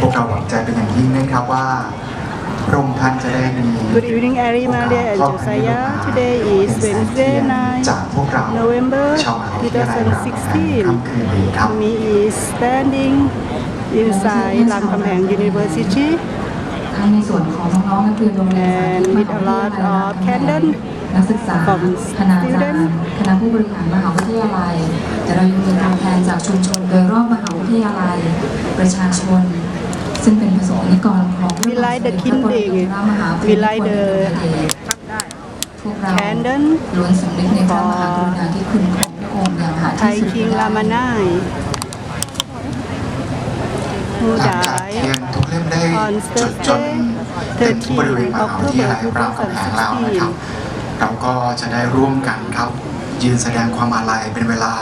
พวกเราหวังใจเป็นอย่างยิ่งนะครับว่าพระองค์ท่านจะได้มี Good evening, Ari, Maria, and Josiah. Today is Wednesday night, จากพวกเรา November ชาวมหาวิทยาลัยรามคำแหง 2016. ค่ำคืนนี้ครับ Me is standing inside Lam Khamheng University ทั้งในส่วนของน้องๆนักเรียนโรงเรียนสาธิต And ม with หา a วิท lot ยาลัยราม of คำแหง candle นักศึกษา from คณาจารย์ student คณะผู้บริหารมหาวิทยาลัย แต่เรายังมีตัวแทนจากชุมชนโดยรอบมหาวิทยาลัย ประชาชน ซึ่งเป็นประสงค์นิกรของ We like the พระบรม kindling พระมหาภู We มิพล like อดุ the ลยเดช พวกเรา candle ล้วนสำนึกในพระมหากรุณาธิคุณของพระองค์อย่างหาที่ Thai สุด King ไม่ได้ Ramanai, who หลังจาก died เทียนทุกเล่มได้ on จุดจน Thursday เต็มที่บริเวณมหาวิทยาลัยรามคำแหงแล้วนะครับ เราก็จะได้ร่วมกันครับ ยืนแสดงความอาลัยเป็นเวลา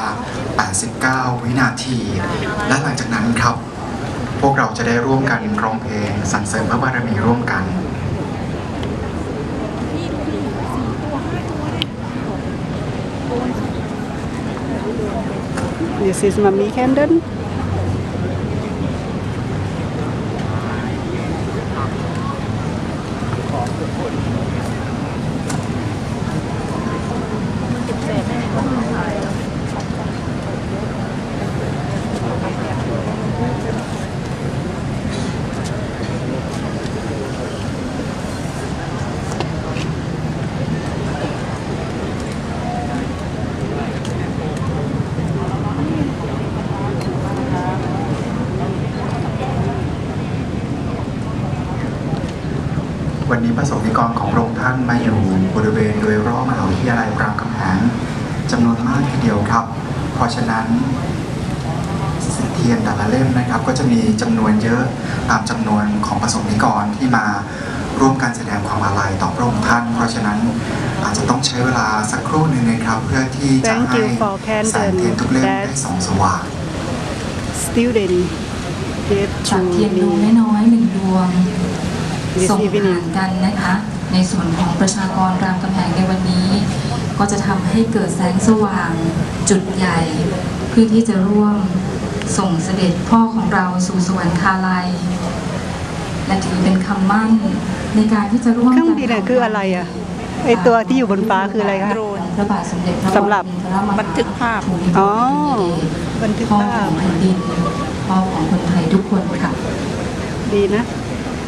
89 วินาที และหลังจากนั้นครับ พวกเราจะได้ร่วมกันร้องเพลงสรรเสริญพระบารมีร่วมกัน This is Mummy Candle. วันนี้ประสงค์นิกรของพระองค์ท่านมาอยู่บริเวณโดยรอบมหาวิทยาลัยรามคำแหงจำนวนมากทีเดียวครับ เพราะฉะนั้นเทียนแต่ละเล่มนะครับ ก็จะมีจำนวนเยอะตามจำนวนของประสงค์นิกรที่มาร่วมกันแสดงความอาลัยต่อพระองค์ท่าน เพราะฉะนั้นอาจจะต้องใช้เวลาสักครู่หนึ่งนะครับ เพื่อที่จะ Thank ให้ you for แสงเทียนทุกเล่ม candle ได้ส่องสว่าง Student gave จาก to เทียนดวง me น้อยๆหนึ่งดวง this ส่ง evening. ผ่านกันนะคะ ในส่วนของประชากรรามกำแหงในวันนี้ ก็จะทำให้เกิดแสงสว่างจุดใหญ่ เพื่อที่จะร่วมส่งเสด็จพ่อของเราสู่สวรรคาลัย และถือเป็นคำมั่นในการที่จะร่วมเครื่องบินอะคืออะไรอะไอตัวที่อยู่บนฟ้าคืออะไรคะโดรนพระบาทสมเด็จพระสำหรับปรมินทรมหาบันทึกภาพภูมิพลอ๋ออดุลยเดชบันทึกพ่อภาขพองแผ่นดินพ่อของคนไทยทุกคนค่ะ ดีนะ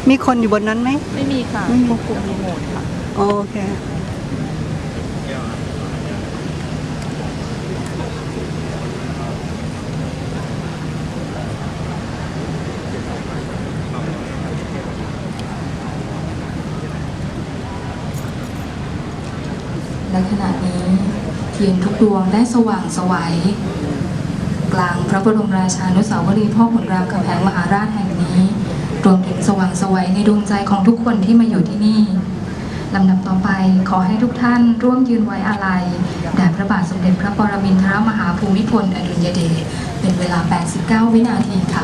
มีคนอยู่บนนั้นไหม ไม่มีค่ะไม่มี ควบคุมรีโมทค่ะ โอเค และขณะนี้เทียนทุกดวงได้สว่างไสวัย กลางพระบรมราชานุสาวรีย์พ่อขุนรามคำแหงมหาราชแห่งนี้ รวมถึงสว่างสวัยในดวงใจของทุกคนที่มาอยู่ที่นี่ลำดับต่อไปขอให้ทุกท่านร่วมยืนไว้อาลัยแด่พระบาทสมเด็จพระปรมินทรมหาภูมิพลอดุลยเดชเป็นเวลา 89 วินาทีค่ะ